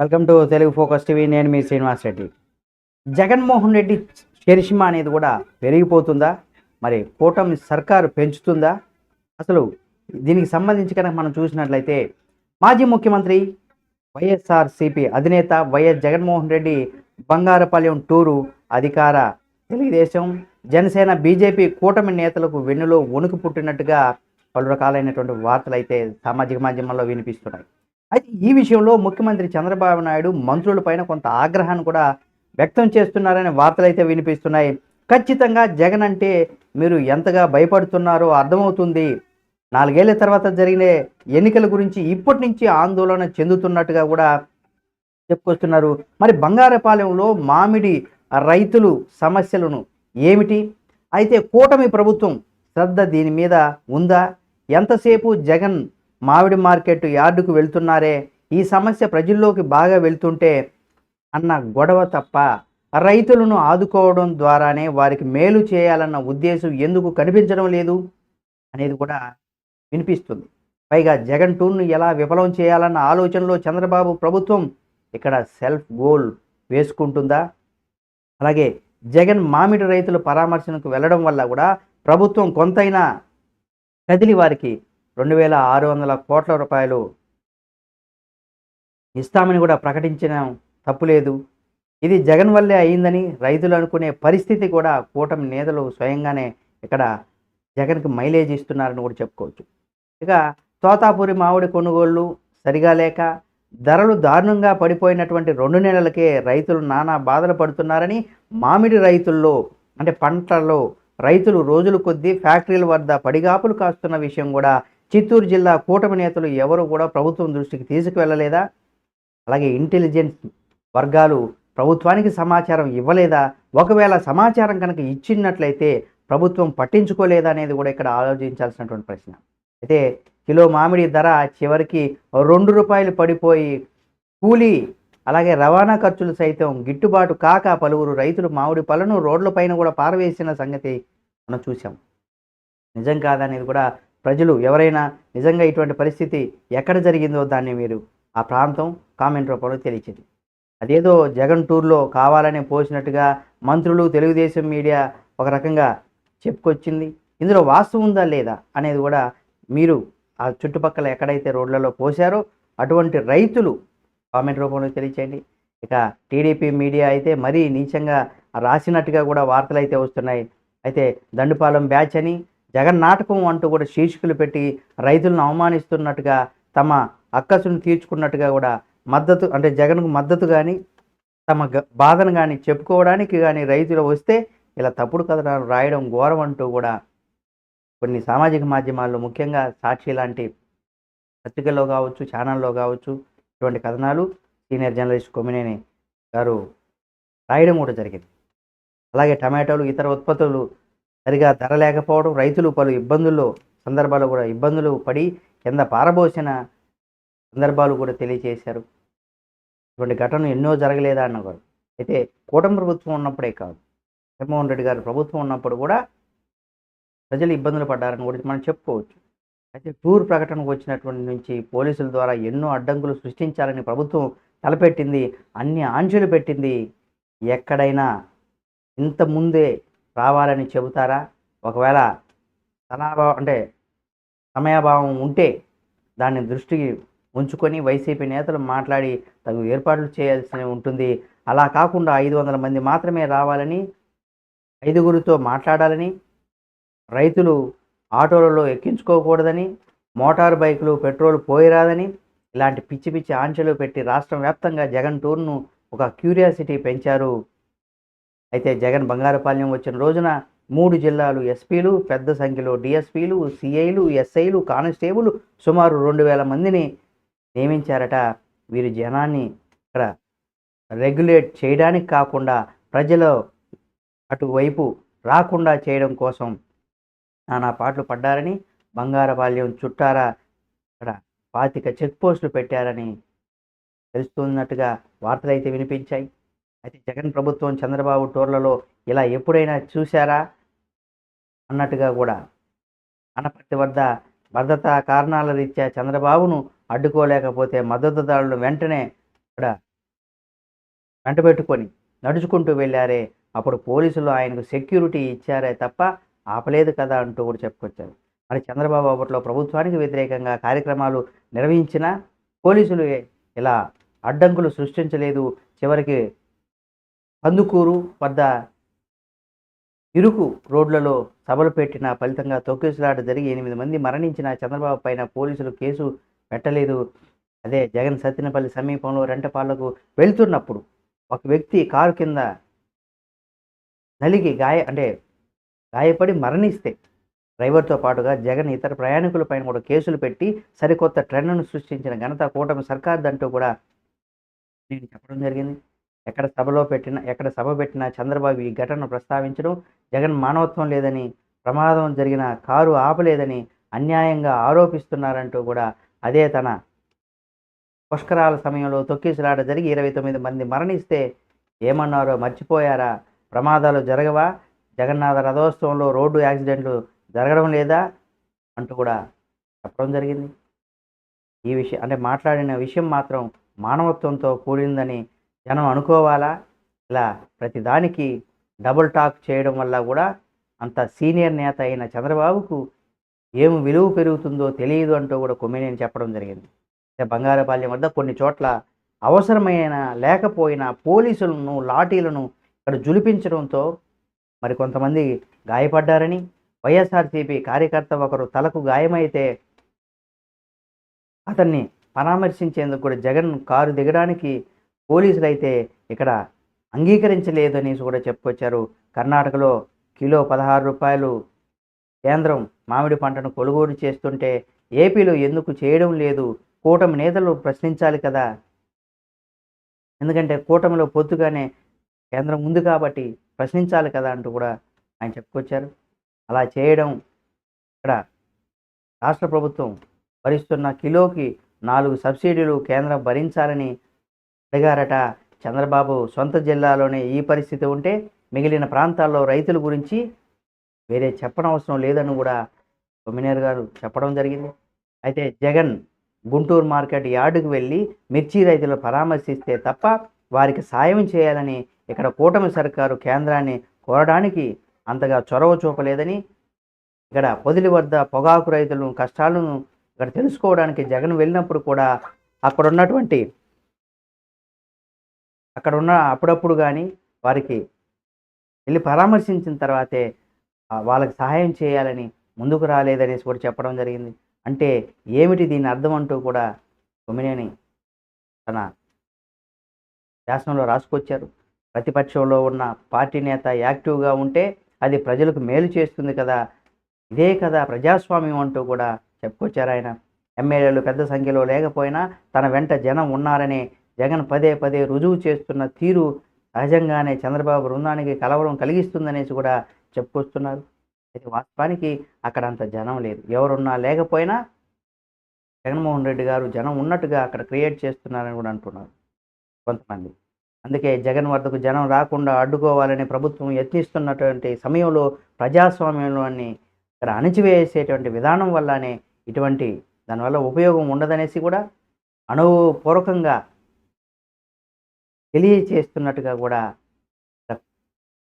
Welcome to Telugu focus TV. నేను మీ Srinivas Reddy. Jaganmohan Reddy charisma అనేది కూడా పెరిగిపోతుందా? మరి కూటమి సర్కారు పెంచుతుందా? అసలు దీనికి సంబంధించి కనుక మనం చూసినట్లయితే మాజీ ముఖ్యమంత్రి వైఎస్ఆర్సిపి అధినేత వైఎస్ జగన్మోహన్ రెడ్డి బంగారపాలెం టూరు అధికార తెలుగుదేశం జనసేన బీజేపీ కూటమి నేతలకు వెన్నులో వణుకు పుట్టినట్టుగా పలు రకాలైనటువంటి వార్తలు అయితే సామాజిక మాధ్యమాల్లో వినిపిస్తున్నాయి. అయితే ఈ విషయంలో ముఖ్యమంత్రి చంద్రబాబు నాయుడు మంత్రుల పైన కొంత ఆగ్రహాన్ని కూడా వ్యక్తం చేస్తున్నారనే వార్తలు అయితే వినిపిస్తున్నాయి. ఖచ్చితంగా జగన్ అంటే మీరు ఎంతగా భయపడుతున్నారో అర్థమవుతుంది. నాలుగేళ్ళ తర్వాత జరిగిన ఎన్నికల గురించి ఇప్పటి నుంచి ఆందోళన చెందుతున్నట్టుగా కూడా చెప్పుకొస్తున్నారు. మరి బంగారపాలెంలో మామిడి రైతులు సమస్యలను ఏమిటి? అయితే కూటమి ప్రభుత్వం శ్రద్ధ దీని మీద ఉందా? ఎంతసేపు జగన్ మామిడి మార్కెట్ యార్డుకు వెళ్తున్నారే ఈ సమస్య ప్రజల్లోకి బాగా వెళ్తుంటే అన్న గొడవ తప్ప రైతులను ఆదుకోవడం ద్వారానే వారికి మేలు చేయాలన్న ఉద్దేశం ఎందుకు కనిపించడం లేదు అనేది కూడా వినిపిస్తుంది. పైగా జగన్ టూర్ను ఎలా విఫలం చేయాలన్న ఆలోచనలో చంద్రబాబు ప్రభుత్వం ఇక్కడ సెల్ఫ్ గోల్ వేసుకుంటుందా? అలాగే జగన్ మామిడి రైతుల పరామర్శనకు వెళ్ళడం వల్ల కూడా ప్రభుత్వం కొంతైనా కదిలి వారికి రెండు వేల ఆరు వందల కోట్ల రూపాయలు ఇస్తామని కూడా ప్రకటించిన తప్పులేదు ఇది జగన్ వల్లే అయిందని రైతులు అనుకునే పరిస్థితి కూడా కూటమి నేతలు స్వయంగానే ఇక్కడ జగన్కి మైలేజ్ ఇస్తున్నారని కూడా చెప్పుకోవచ్చు. ఇక తోతాపూరి మామిడి కొనుగోళ్ళు సరిగా లేక ధరలు దారుణంగా పడిపోయినటువంటి రెండు నెలలకే రైతులు నానా బాధలు పడుతున్నారని మామిడి రైతుల్లో అంటే పంటల్లో రైతులు రోజుల కొద్దీ ఫ్యాక్టరీల వద్ద పడిగాపులు కాస్తున్న విషయం కూడా చిత్తూరు జిల్లా కూటమి నేతలు ఎవరు కూడా ప్రభుత్వం దృష్టికి తీసుకువెళ్ళలేదా? అలాగే ఇంటెలిజెన్స్ వర్గాలు ప్రభుత్వానికి సమాచారం ఇవ్వలేదా? ఒకవేళ సమాచారం కనుక ఇచ్చినట్లయితే ప్రభుత్వం పట్టించుకోలేదా అనేది కూడా ఇక్కడ ఆలోచించాల్సినటువంటి ప్రశ్న. అయితే కిలో మామిడి ధర చివరికి రెండు రూపాయలు పడిపోయి కూలీ అలాగే రవాణా ఖర్చులు సైతం గిట్టుబాటు కాక పలువురు రైతులు మామిడి పళ్ళను రోడ్లపైన కూడా పారవేసిన సంగతి మనం చూసాం నిజం కాదనేది కూడా ప్రజలు ఎవరైనా నిజంగా ఇటువంటి పరిస్థితి ఎక్కడ జరిగిందో దాన్ని మీరు ఆ ప్రాంతం కామెంట్ రూపంలో తెలియచేది అదేదో జగన్ టూర్లో కావాలని పోసినట్టుగా మంత్రులు తెలుగుదేశం మీడియా ఒక రకంగా చెప్పుకొచ్చింది. ఇందులో వాస్తవం ఉందా లేదా అనేది కూడా మీరు ఆ చుట్టుపక్కల ఎక్కడైతే రోడ్లలో పోసారో అటువంటి రైతులు కామెంట్ రూపంలో తెలియచేయండి. ఇక టీడీపీ మీడియా అయితే మరీ నీచంగా రాసినట్టుగా కూడా వార్తలు అయితే వస్తున్నాయి. అయితే దండుపాలెం బ్యాచ్ అని జగన్ నాటకం అంటూ కూడా శీర్షికలు పెట్టి రైతులను అవమానిస్తున్నట్టుగా తమ అక్కసును తీర్చుకున్నట్టుగా కూడా మద్దతు అంటే జగన్కు మద్దతు కానీ తమ బాధను కానీ చెప్పుకోవడానికి కానీ రైతులు వస్తే ఇలా తప్పుడు కథనాలు రాయడం ఘోరం అంటూ కూడా కొన్ని సామాజిక మాధ్యమాల్లో ముఖ్యంగా సాక్షి లాంటి పత్రికల్లో కావచ్చు ఛానల్లో కావచ్చు ఇటువంటి కథనాలు సీనియర్ జర్నలిస్ట్ కొమ్మినేని గారు రాయడం కూడా జరిగింది. అలాగే టమాటోలు ఇతర ఉత్పత్తులు సరిగా ధర లేకపోవడం రైతులు పలు ఇబ్బందుల్లో సందర్భాలు కూడా ఇబ్బందులు పడి కింద పారబోసిన సందర్భాలు కూడా తెలియజేశారు. ఇటువంటి ఘటనలు ఎన్నో జరగలేదా అన్నవారు అయితే కూటమి ప్రభుత్వం ఉన్నప్పుడే కాదు. జగన్మోహన్ రెడ్డి గారు ప్రభుత్వం ఉన్నప్పుడు కూడా ప్రజలు ఇబ్బందులు పడ్డారని కూడా మనం చెప్పుకోవచ్చు. అయితే టూర్ ప్రకటనకు వచ్చినటువంటి నుంచి పోలీసుల ద్వారా ఎన్నో అడ్డంకులు సృష్టించాలని ప్రభుత్వం తలపెట్టింది అన్ని ఆంక్షలు పెట్టింది. ఎక్కడైనా ఇంత ముందే రావాలని చెబుతారా? ఒకవేళ తనాభావం అంటే సమయాభావం ఉంటే దాన్ని దృష్టికి ఉంచుకొని వైసీపీ నేతలు మాట్లాడి తగు ఏర్పాట్లు చేయాల్సి ఉంటుంది. అలా కాకుండా ఐదు వందల మంది మాత్రమే రావాలని ఐదుగురితో మాట్లాడాలని రైతులు ఆటోలలో ఎక్కించుకోకూడదని మోటార్ బైకులు పెట్రోల్ పోయిరాదని ఇలాంటి పిచ్చి పిచ్చి ఆంక్షలు పెట్టి రాష్ట్రం వ్యాప్తంగా జగన్ టూర్ను ఒక క్యూరియాసిటీ పెంచారు. అయితే జగన్ బంగారపాలెం వచ్చిన రోజున మూడు జిల్లాలు ఎస్పీలు పెద్ద సంఖ్యలో డిఎస్పీలు సిఐలు ఎస్ఐలు కానిస్టేబుల్ సుమారు రెండు వేల మందిని నియమించారట. వీరి జనాన్ని ఇక్కడ రెగ్యులేట్ చేయడానికి కాకుండా ప్రజలు అటువైపు రాకుండా చేయడం కోసం నానా పాటలు పడ్డారని బంగారపాల్యం చుట్టారా ఇక్కడ పాతిక చెక్ పోస్టులు పెట్టారని తెలుస్తున్నట్టుగా వార్తలు అయితే వినిపించాయి. అయితే జగన్ ప్రభుత్వం చంద్రబాబు టూర్లలో ఇలా ఎప్పుడైనా చూశారా? అన్నట్టుగా కూడా అనపర్తి వద్ద భద్రతా కారణాల రీత్యా చంద్రబాబును అడ్డుకోలేకపోతే మద్దతుదారులు వెంటనే ఇక్కడ వెంటబెట్టుకొని నడుచుకుంటూ వెళ్ళారే. అప్పుడు పోలీసులు ఆయనకు సెక్యూరిటీ ఇచ్చారే తప్ప ఆపలేదు కదా అంటూ కూడా చెప్పుకొచ్చారు. మరి చంద్రబాబు అప్పట్లో ప్రభుత్వానికి వ్యతిరేకంగా కార్యక్రమాలు నిర్వహించినా పోలీసులు ఇలా అడ్డంకులు సృష్టించలేదు. చివరికి కందుకూరు వద్ద ఇరుకు రోడ్లలో సభలు పెట్టిన ఫలితంగా తొక్కిసలాట జరిగి ఎనిమిది మంది మరణించిన చంద్రబాబు పైన పోలీసులు కేసు పెట్టలేదు. అదే జగన్ సత్తినపల్లి సమీపంలో రెంటపాళ్ళకు వెళ్తున్నప్పుడు ఒక వ్యక్తి కారు కింద నలిగి గాయ అంటే గాయపడి మరణిస్తే డ్రైవర్తో పాటుగా జగన్ ఇతర ప్రయాణికులపైన కూడా కేసులు పెట్టి సరికొత్త ట్రెండ్ను సృష్టించిన ఘనత కూటమి సర్కార్దంటూ కూడా నేను చెప్పడం జరిగింది. ఎక్కడ సభలో పెట్టిన ఎక్కడ సభ పెట్టినా చంద్రబాబు ఈ ఘటనను ప్రస్తావించడం. జగన్ మానవత్వం లేదని ప్రమాదం జరిగిన కారు ఆపలేదని అన్యాయంగా ఆరోపిస్తున్నారంటూ కూడా అదే తన పుష్కరాల సమయంలో తొక్కిసలాట జరిగి ఇరవై తొమ్మిది మంది మరణిస్తే ఏమన్నారో మర్చిపోయారా? ప్రమాదాలు జరగవా? జగన్నాథ రథోత్సవంలో రోడ్డు యాక్సిడెంట్లు జరగడం లేదా? అంటూ కూడా చెప్పడం జరిగింది. ఈ విషయం అంటే మాట్లాడిన విషయం మాత్రం మానవత్వంతో కూడిందని జనం అనుకోవాలా? ఇలా ప్రతిదానికి డబుల్ టాక్ చేయడం వల్ల కూడా అంత సీనియర్ నేత అయిన చంద్రబాబుకు ఏం విలువ పెరుగుతుందో తెలియదు అంటూ కూడా కొమ్మినేని చెప్పడం జరిగింది. అంటే బంగారపాలెం వద్ద కొన్ని చోట్ల అవసరమైన లేకపోయినా పోలీసులను లాఠీలను ఇక్కడ జులిపించడంతో మరి కొంతమంది గాయపడ్డారని వైఎస్ఆర్సీపీ కార్యకర్త ఒకరు తలకు గాయమైతే అతన్ని పరామర్శించేందుకు కూడా జగన్ కారు దిగడానికి పోలీసులు అయితే ఇక్కడ అంగీకరించలేదని కూడా చెప్పుకొచ్చారు. కర్ణాటకలో కిలో పదహారు రూపాయలు కేంద్రం మామిడి పంటను కొనుగోలు చేస్తుంటే ఏపీలో ఎందుకు చేయడం లేదు? కూటమి నేతలు ప్రశ్నించాలి కదా. ఎందుకంటే కూటమిలో పొత్తుగానే కేంద్రం ఉంది కాబట్టి ప్రశ్నించాలి కదా అంటూ కూడా ఆయన చెప్పుకొచ్చారు. అలా చేయడం ఇక్కడ రాష్ట్ర ప్రభుత్వం భరిస్తున్న కిలోకి నాలుగు సబ్సిడీలు కేంద్రం భరించాలని అడిగారట చంద్రబాబు సొంత జిల్లాలోనే ఈ పరిస్థితి ఉంటే మిగిలిన ప్రాంతాల్లో రైతుల గురించి వేరే చెప్పనవసరం లేదని కూడా కొమ్మినేరు గారు చెప్పడం జరిగింది. అయితే జగన్ గుంటూరు మార్కెట్ యార్డుకు వెళ్ళి మిర్చి రైతులు పరామర్శిస్తే తప్ప వారికి సాయం చేయాలని ఇక్కడ కూటమి సర్కారు కేంద్రాన్ని కోరడానికి అంతగా చొరవ చూపలేదని ఇక్కడ పొదిలి వద్ద పొగాకు రైతులను కష్టాలను ఇక్కడ తెలుసుకోవడానికి జగన్ వెళ్ళినప్పుడు కూడా అక్కడ ఉన్నటువంటి అక్కడ ఉన్న అప్పుడప్పుడు కానీ వారికి వెళ్ళి పరామర్శించిన తర్వాతే వాళ్ళకి సహాయం చేయాలని ముందుకు రాలేదనేసి కూడా చెప్పడం జరిగింది. అంటే ఏమిటి దీని అర్థం అంటూ కూడా కొమ్మినేని తన శాసనంలో రాసుకొచ్చారు. ప్రతిపక్షంలో ఉన్న పార్టీ నేత యాక్టివ్గా ఉంటే అది ప్రజలకు మేలు చేస్తుంది కదా ఇదే కదా ప్రజాస్వామ్యం అంటూ కూడా చెప్పుకొచ్చారు ఆయన. ఎమ్మెల్యేలు పెద్ద సంఖ్యలో లేకపోయినా తన వెంట జనం ఉన్నారనే జగన్ పదే పదే రుజువు చేస్తున్న తీరు సహజంగానే చంద్రబాబు బృందానికి కలవరం కలిగిస్తుందనేసి కూడా చెప్పుకొస్తున్నారు. అయితే వాస్తవానికి అక్కడ అంత జనం లేదు. ఎవరున్నా లేకపోయినా జగన్మోహన్ రెడ్డి గారు జనం ఉన్నట్టుగా అక్కడ క్రియేట్ చేస్తున్నారని కూడా అంటున్నారు కొంతమంది. అందుకే జగన్ వద్దకు జనం రాకుండా అడ్డుకోవాలని ప్రభుత్వం యత్నిస్తున్నటువంటి సమయంలో ప్రజాస్వామ్యంలోని ఇక్కడ అణిచివేసేటువంటి విధానం వల్లనే ఇటువంటి దానివల్ల ఉపయోగం ఉండదనేసి కూడా అనుభవపూర్వకంగా తెలియచేస్తున్నట్టుగా కూడా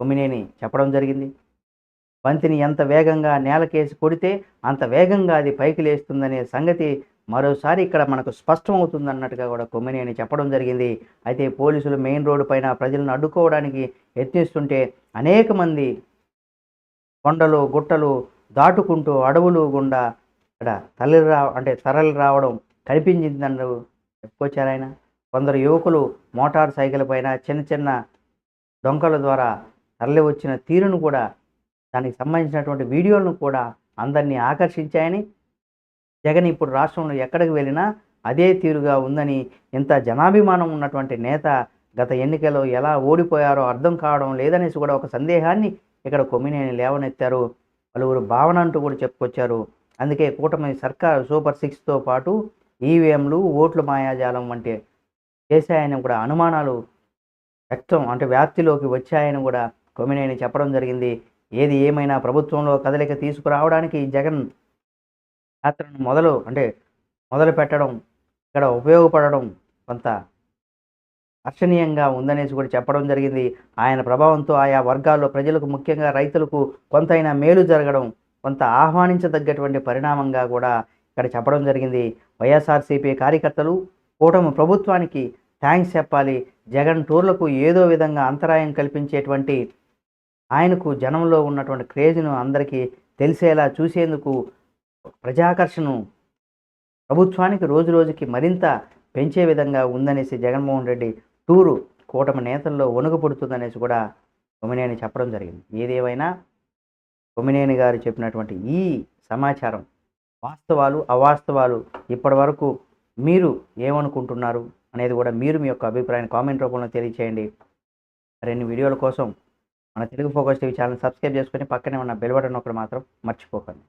కొమ్మినేని చెప్పడం జరిగింది. బంతిని ఎంత వేగంగా నేలకేసి కొడితే అంత వేగంగా అది పైకి లేస్తుందనే సంగతి మరోసారి ఇక్కడ మనకు స్పష్టమవుతుంది అన్నట్టుగా కూడా కొమ్మినేని చెప్పడం జరిగింది. అయితే పోలీసులు మెయిన్ రోడ్డు పైన ప్రజలను అడ్డుకోవడానికి యత్నిస్తుంటే అనేక మంది కొండలు గుట్టలు దాటుకుంటూ అడవులు గుండా ఇక్కడ తల్లి రా అంటే తరలి రావడం కనిపించిందన్న చెప్పుకొచ్చారు ఆయన. కొందరు యువకులు మోటార్ సైకిల్ పైన చిన్న చిన్న డొంకల ద్వారా తరలి వచ్చిన తీరును కూడా దానికి సంబంధించినటువంటి వీడియోలను కూడా అందరినీ ఆకర్షించాయని జగన్ ఇప్పుడు రాష్ట్రంలో ఎక్కడికి వెళ్ళినా అదే తీరుగా ఉందని ఇంత జనాభిమానం ఉన్నటువంటి నేత గత ఎన్నికలో ఎలా ఓడిపోయారో అర్థం కావడం లేదనేసి కూడా ఒక సందేహాన్ని ఇక్కడ కొమ్మినేని లేవనెత్తారు. పలువురు భావన అంటూ కూడా చెప్పుకొచ్చారు. అందుకే కూటమి సర్కార్ సూపర్ సిక్స్తో పాటు ఈవీఎంలు ఓట్లు మాయాజాలం వంటి చేశాయని కూడా అనుమానాలు వ్యక్తం అంటే వ్యాప్తిలోకి వచ్చాయని కూడా కొమినేని చెప్పడం జరిగింది. ఏది ఏమైనా ప్రభుత్వంలో కదలిక తీసుకురావడానికి జగన్ యాత్రను మొదలు అంటే మొదలు పెట్టడం ఇక్కడ ఉపయోగపడడం కొంత హర్షణీయంగా ఉందనేసి కూడా చెప్పడం జరిగింది. ఆయన ప్రభావంతో ఆయా వర్గాల్లో ప్రజలకు ముఖ్యంగా రైతులకు కొంతైనా మేలు జరగడం కొంత ఆహ్వానించదగ్గటువంటి పరిణామంగా కూడా ఇక్కడ చెప్పడం జరిగింది. వైఎస్ఆర్సీపీ కార్యకర్తలు కూటమి ప్రభుత్వానికి థ్యాంక్స్ చెప్పాలి. జగన్ టూర్లకు ఏదో విధంగా అంతరాయం కల్పించేటువంటి ఆయనకు జనంలో ఉన్నటువంటి క్రేజ్ను అందరికీ తెలిసేలా చూసేందుకు ప్రజాకర్షణను ప్రభుత్వానికి రోజు రోజుకి మరింత పెంచే విధంగా ఉందనేసి జగన్మోహన్ రెడ్డి టూరు కూటమి నేతల్లో వణుకుపడుతుందనేసి కూడా కొమ్మినేని చెప్పడం జరిగింది. ఏదేమైనా కొమ్మినేని గారు చెప్పినటువంటి ఈ సమాచారం వాస్తవాలు అవాస్తవాలు ఇప్పటి వరకు మీరు ఏమనుకుంటున్నారు? అనేది కూడా మీరు మీ యొక్క అభిప్రాయాన్ని కామెంట్ రూపంలో తెలియచేయండి. మరిన్ని వీడియోల కోసం మన Telugu focus TV channel subscribe చేసుకొని పక్కనే ఉన్న బెల్ బటన్ ఒకటి మాత్రం మర్చిపోకండి.